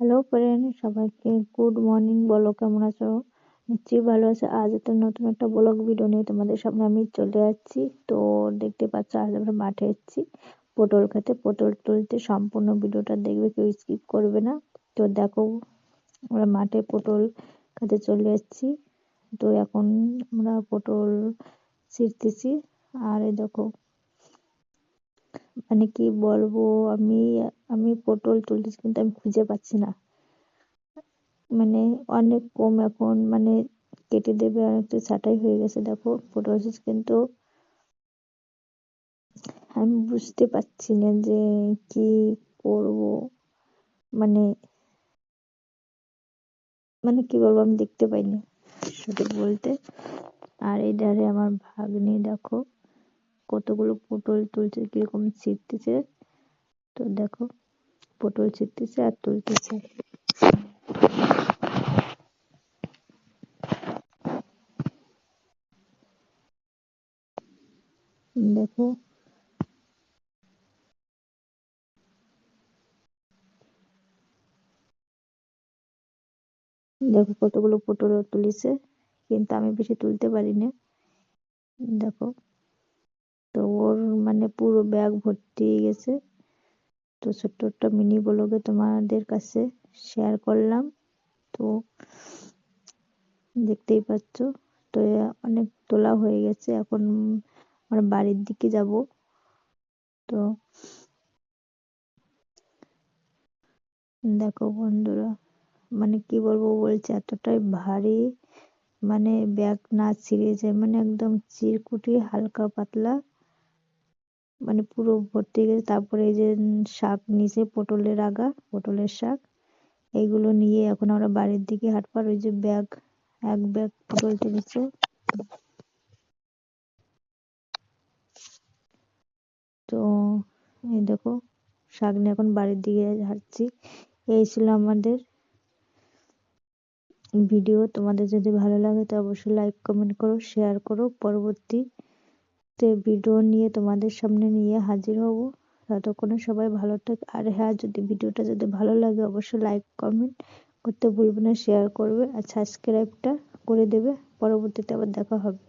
Hello friend সবাইকে good morning বলো, কেমন আছো? নিশ্চয়ই ভালো আছে। আজ একটা নতুন একটা ব্লগ ভিডিও নিয়ে তোমাদের সামনে আমি চলে যাচ্ছি। তো দেখতে পাচ্ছ, আজ আমরা মাঠে এসেছি পটল খেতে, পটল তুলতে সম্পূর্ণ ভিডিওটা দেখবে, কেউ স্কিপ করবে না। তো দেখো, আমরা মাঠে পটল খেতে চলে যাচ্ছি। তো এখন আমরা পটল ছিঁড়তেছি আর এই দেখো মানে কি বলব, আমি আমি পটল তুলতেছি কিন্তু আমি খুঁজে পাচ্ছি না। মানে অনেক কম এখন মানে কেটে দেবে অনেকটা ছাটাই হয়ে গেছে, দেখো পটল কিন্তু আমি বুঝতে পারছি না যে কি করব। মানে মানে কি বলব আমি দেখতে পাইনি সঠিক বলতে। আর এই ধারে আমার ভাগ্নি দেখো কতগুলো পটল তুলছে, কীরকম ছিটতেছে। তো দেখো, পটল ছিটতেছে আর তুলতেছে। দেখো। দেখো কতগুলো পটল তুলেছে, কিন্তু আমি বেশি তুলতে পারিনি। দেখো। তো ওর মানে পুরো ব্যাগ ভর্তি হয়ে গেছে। তো ছোট্ট একটা মিনি ব্লগে তোমাদের কাছে শেয়ার করলাম। তো দেখতেই পাচ্ছ, তো অনেক তোলা হয়ে গেছে। এখন আমরা বাড়ির দিকে যাব। তো দেখো বন্ধুরা মানে কি বলব বলছে, এতটাই ভারী মানে ব্যাগ না ছিঁড়ে যায় মানে একদম চিরকুটি হালকা পাতলা। মানে পুরো ভর্তি গেছে। তারপরে এই যে শাক নিচে পটলের আগা পটলের শাক। এইগুলো নিয়ে এখন আমরা বাড়ির দিকে হাঁটবার ওই যে ব্যাগ, এক ব্যাগ পটল তুলেছে তো এই দেখো, শাক নিয়ে এখন বাড়ির দিকে হাঁটছি। এই ছিল আমাদের ভিডিও। তোমাদের যদি ভালো লাগে তো অবশ্যই লাইক কমেন্ট করো শেয়ার করো। পরবর্তীতে ভিডিও নিয়ে তোমাদের সামনে নিয়ে হাজির হব। ততক্ষণে সবাই ভালো থাক। আর হ্যাঁ যদি ভিডিওটা যদি ভালো লাগে, অবশ্যই লাইক কমেন্ট করতে ভুলবে না শেয়ার করবে। আর সাবস্ক্রাইবটা করে দেবে। পরবর্তীতে আবার দেখা হবে।